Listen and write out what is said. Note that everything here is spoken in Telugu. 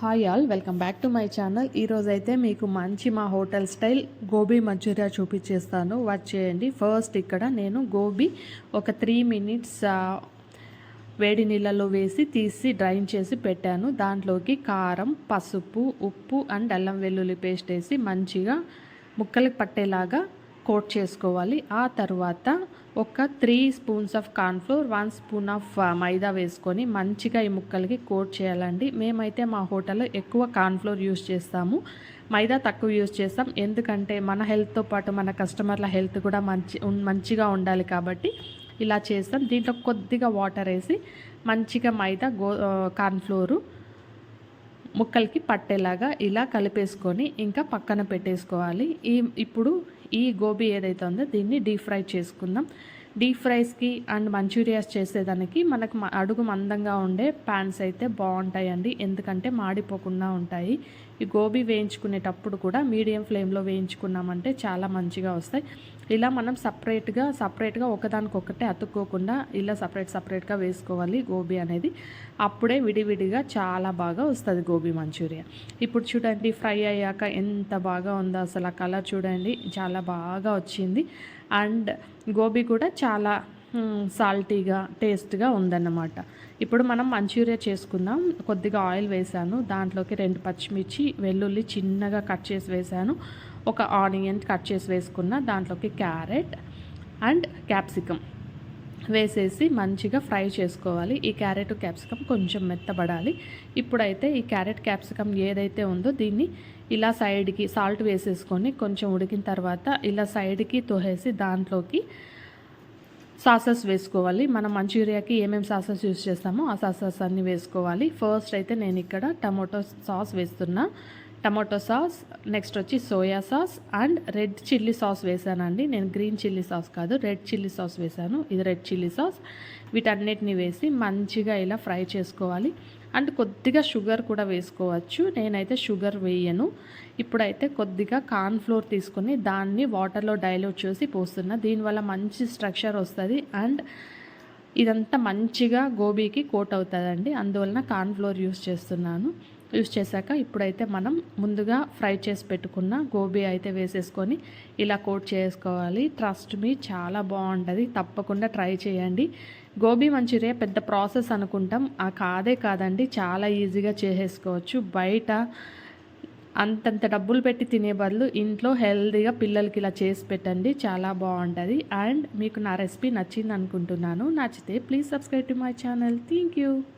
Hi all welcome back to my channel ఈరోజు అయితే మీకు మంచి మా హోటల్ స్టైల్ గోబీ మంచూరియా చూపించేస్తాను. వచ్చేయండి ఫస్ట్ ఇక్కడ నేను గోబీ ఒక త్రీ మినిట్స్ వేడి నీళ్ళలో వేసి తీసి డ్రైన్ చేసి పెట్టాను. దాంట్లోకి కారం పసుపు ఉప్పు అండ్ అల్లం వెల్లుల్లి పేస్ట్ వేసి మంచిగా ముక్కలకు పట్టేలాగా కోట్ చేసుకోవాలి. ఆ తర్వాత ఒక three spoons of cornflour one spoon of maida వేసుకొని మంచిగా ఈ ముక్కలకి కోట్ చేయాలండి. మేమైతే మా హోటల్లో ఎక్కువ కార్న్ఫ్లోర్ యూస్ చేస్తాము. మైదా తక్కువ యూస్ చేస్తాం. ఎందుకంటే మన హెల్త్తో పాటు మన కస్టమర్ల హెల్త్ కూడా మంచి మంచిగా ఉండాలి కాబట్టి ఇలా చేస్తాం. దీంట్లో కొద్దిగా వాటర్ వేసి మంచిగా మైదా గో కార్న్ఫ్లోరు ముక్కలకి పట్టేలాగా ఇలా కలిపేసుకొని ఇంకా పక్కన పెట్టేసుకోవాలి. ఈ ఇప్పుడు ఈ గోబీ ఏదైతే ఉందో దీన్ని డీప్ ఫ్రై చేసుకుందాం. డీప్ ఫ్రైస్కి అండ్ మంచూరియాస్ చేసేదానికి మనకు అడుగు మందంగా ఉండే ప్యాన్స్ అయితే బాగుంటాయండి. ఎందుకంటే మాడిపోకుండా ఉంటాయి. ఈ గోబీ వేయించుకునేటప్పుడు కూడా మీడియం ఫ్లేమ్లో వేయించుకున్నామంటే చాలా మంచిగా వస్తాయి. ఇలా మనం సపరేట్గా సపరేట్గా ఒకదానికొకటే అతుక్కోకుండా ఇలా సపరేట్ సపరేట్గా వేసుకోవాలి గోబీ అనేది. అప్పుడే విడివిడిగా చాలా బాగా వస్తుంది గోబీ మంచూరియా. ఇప్పుడు చూడండి ఫ్రై అయ్యాక ఎంత బాగా ఉందో అసలు ఆ కలర్ చూడండి చాలా బాగా వచ్చింది. అండ్ గోబీ కూడా చాలా సాల్టీగా టేస్ట్గా ఉందన్నమాట. ఇప్పుడు మనం మంచూరియా చేసుకుందాం. కొద్దిగా ఆయిల్ వేసాను. దాంట్లోకి రెండు పచ్చిమిర్చి వెల్లుల్లి చిన్నగా కట్ చేసి వేసాను. ఒక ఆనియన్ కట్ చేసి వేసుకున్న దాంట్లోకి క్యారెట్ అండ్ క్యాప్సికమ్ వేసేసి మంచిగా ఫ్రై చేసుకోవాలి. ఈ క్యారెట్ క్యాప్సికమ్ కొంచెం మెత్తబడాలి. ఇప్పుడైతే ఈ క్యారెట్ క్యాప్సికమ్ ఏదైతే ఉందో దీన్ని ఇలా సైడ్కి సాల్ట్ వేసేసుకొని కొంచెం ఉడికిన తర్వాత ఇలా సైడ్కి తోహేసి దాంట్లోకి సాసెస్ వేసుకోవాలి. మనం మంచూరియాకి ఏమేమి సాసెస్ యూస్ చేస్తామో ఆ సాసెస్ అన్నీ వేసుకోవాలి. ఫస్ట్ అయితే నేను ఇక్కడ టమాటో సాస్ వేస్తున్నా. టమాటో సాస్ నెక్స్ట్ వచ్చి soya sauce and red chilli sauce వేసానండి. నేను గ్రీన్ చిల్లీ సాస్ కాదు రెడ్ చిల్లీ సాస్ వేసాను. ఇది రెడ్ చిల్లీ సాస్. వీటన్నిటిని వేసి మంచిగా ఇలా ఫ్రై చేసుకోవాలి. అండ్ కొద్దిగా షుగర్ కూడా వేసుకోవచ్చు. నేనైతే షుగర్ వేయను. ఇప్పుడైతే కొద్దిగా కార్న్ ఫ్లోర్ తీసుకొని దాన్ని వాటర్లో డైల్యూట్ చేసి పోస్తున్నా. దీనివల్ల మంచి స్ట్రక్చర్ వస్తుంది అండ్ ఇదంతా మంచిగా గోబీకి కోట్ అవుతుందండి. అందువలన కార్న్ ఫ్లోర్ యూస్ చేస్తున్నాను. యూస్ చేశాక ఇప్పుడైతే మనం ముందుగా ఫ్రై చేసి పెట్టుకున్న గోబీ అయితే వేసేసుకొని ఇలా కోట్ చేసుకోవాలి. ట్రస్ట్ మీ చాలా బాగుంటుంది. తప్పకుండా ట్రై చేయండి. గోబీ మంచూరియా పెద్ద ప్రాసెస్ అనుకుంటాం. ఆ కాదే కాదండి చాలా ఈజీగా చేసేసుకోవచ్చు. బయట అంతంత డబ్బులు పెట్టి తినే బదులు ఇంట్లో హెల్తీగా పిల్లలకి ఇలా చేసి పెట్టండి. చాలా బాగుంటుంది. అండ్ మీకు నా రెసిపీ నచ్చింది అనుకుంటున్నాను నచ్చితే please subscribe to my channel. Thank you.